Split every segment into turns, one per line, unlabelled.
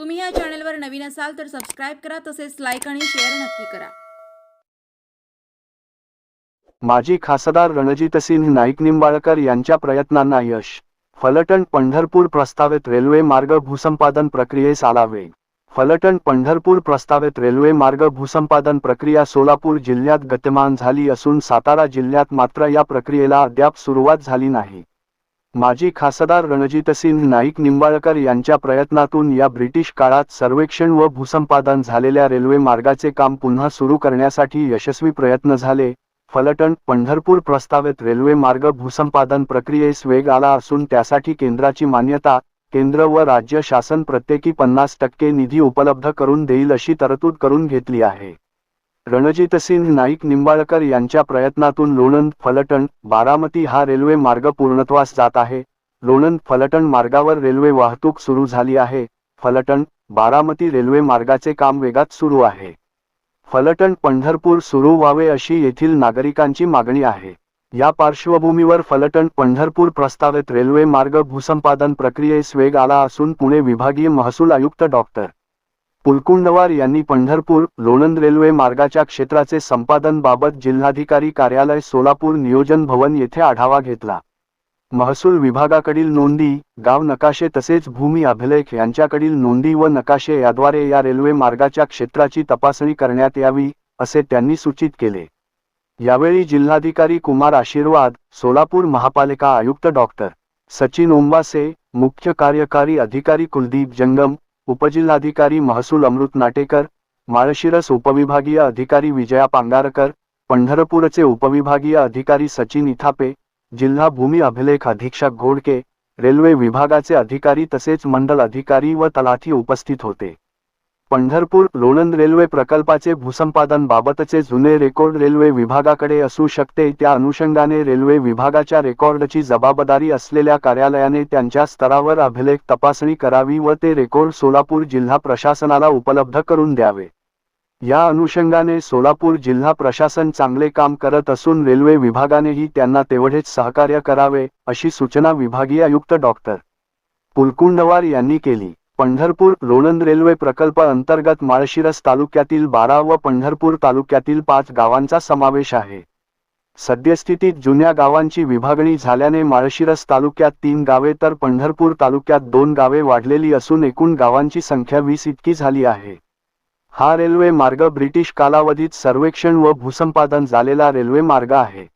तुम्ही या चॅनलवर नवीन असाल तर सबस्क्राईब करा तसेच लाईक आणि शेअर नक्की करा.
माजी खासदार रणजितसिंह नाईक निंबाळकर यांच्या प्रयत्नांना यश. फलटण पंढरपूर प्रस्तावित रेल्वे मार्ग भूसंपादन प्रक्रियेस आला वेग. फलटण पंढरपूर प्रस्तावित रेल्वे मार्ग भूसंपादन प्रक्रिया सोलापूर जिल्ह्यात गतिमान झाली असून सातारा जिल्ह्यात मात्र या प्रक्रियेला अद्याप सुरुवात झाली नाही. माजी खासदार रणजितसिंह नाईक निंबाळकर यांच्या प्रयत्नातून या ब्रिटिश काळात सर्वेक्षण व भूसंपादन झालेल्या रेल्वे मार्गाचे काम पुन्हा सुरू करण्यासाठी यशस्वी प्रयत्न झाले. फलटण पंढरपूर प्रस्तावित रेल्वे मार्ग भूसंपादन प्रक्रियेस वेग आला असून त्यासाठी केंद्राची मान्यता केंद्र व राज्य शासन प्रत्येकी पन्नास टक्के निधी उपलब्ध करून देईल अशी तरतूद करून घेतली आहे. रणजितसिंह नाईक निंबाळकर यांच्या प्रयत्नातून लोणंद फलटण बारामती हा रेल्वे मार्ग पूर्णत्वास जात आहे. लोणंद फलटण मार्गावर रेल्वे वाहतूक सुरू झाली आहे. फलटण बारामती रेल्वे मार्गाचे काम वेगात सुरू आहे. फलटण पंढरपूर सुरू व्हावे अशी येथील नागरिकांची मागणी आहे. या पार्श्वभूमीवर फलटण पंढरपूर प्रस्तावित रेल्वे मार्ग भूसंपादन प्रक्रियेस वेग आला असून पुणे विभागीय महसूल आयुक्त डॉक्टर पुलकुंडवार यांनी पंढरपूर लोणंद रेल्वे मार्गाच्या क्षेत्राचे संपादन बाबत जिल्हाधिकारी कार्यालय सोलापूर नियोजन भवन येथे आढावा घेतला. महसूल विभागाकडील नोंदी गाव नकाशे तसेच भूमी अभिलेख यांच्याकडील नोंदी व नकाशे याद्वारे या रेल्वे मार्गाच्या क्षेत्राची तपासणी करण्यात यावी असे त्यांनी सूचित केले. यावेळी जिल्हाधिकारी कुमार आशीर्वाद सोलापूर महापालिका आयुक्त डॉक्टर सचिन ओंबासे मुख्य कार्यकारी अधिकारी कुलदीप जंगम उपजिल्हाधिकारी महसूल अमृत नाटेकर माळशिरस उपविभागीय अधिकारी विजया पांगारकर पंढरपूरचे उपविभागीय अधिकारी सचिन इथापे जिल्हा भूमी अभिलेख अधीक्षक घोडके रेल्वे विभागाचे अधिकारी तसेच मंडल अधिकारी व तलाठी उपस्थित होते. पंढरपूर लोणंद रेल्वे प्रकल्पाचे भूसंपादन बाबतचे जुने रेकॉर्ड रेल्वे विभागाकडे असू शकते त्या अनुषंगाने रेल्वे विभागाच्या रेकॉर्डची जबाबदारी असलेल्या कार्यालयाने त्यांच्या स्तरावर अभिलेख तपासणी करावी व ते रेकॉर्ड सोलापूर जिल्हा प्रशासनाला उपलब्ध करून द्यावे. या अनुषंगाने सोलापूर जिल्हा प्रशासन चांगले काम करत असून रेल्वे विभागानेही त्यांना तेवढेच सहकार्य करावे अशी सूचना विभागीय आयुक्त डॉक्टर पुलकुंडवार यांनी केली. पंढरपूर लोणंद रेल्वे प्रकल्प अंतर्गत माळशिरस तालुक्यातील बारा व पंढरपूर तालुक्यातील पाच गावांचा समावेश आहे. सद्यस्थितीत जुन्या गावांची विभागणी झाल्याने माळशिरस तालुक्यात तीन गावे तर पंढरपूर तालुक्यात दोन गावे वाढलेली असून एकूण गावांची संख्या वीस इतकी झाली आहे. हा रेल्वे मार्ग ब्रिटिश कालावधीत सर्वेक्षण व भूसंपादन झालेला रेल्वे मार्ग आहे.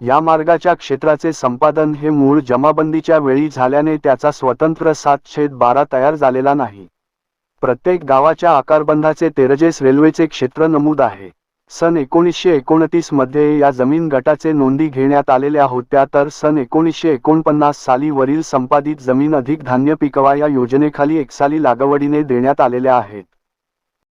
या मार्गाच्या क्षेत्राचे संपादन हे मूळ जमाबंदीच्या वेळी झाल्याने त्याचा स्वतंत्र सात छेद बारा तयार झालेला नाही. प्रत्येक गावाच्या आकारबंधाचे तेरजेस रेल्वेचे क्षेत्र नमूद आहे. सन एकोणीसशे एकोणतीसमध्ये या जमीन गटाचे नोंदी घेण्यात आलेल्या होत्या तर सन एकोणीसशे एकोणपन्नास साली वरील संपादित जमीन अधिक धान्य पिकवा या योजनेखाली एकसाली लागवडीने देण्यात आलेल्या आहेत.